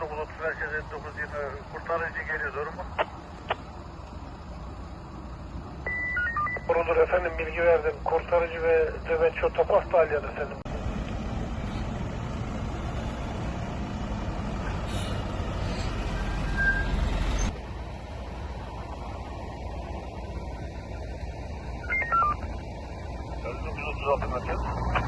19.30 merkez 59.20 kurtarıcı geliyor doğru mu? Doğrudur efendim bilgi verdim. Kurtarıcı ve nöbetçi otopark Dalyan efendim. Özgür 136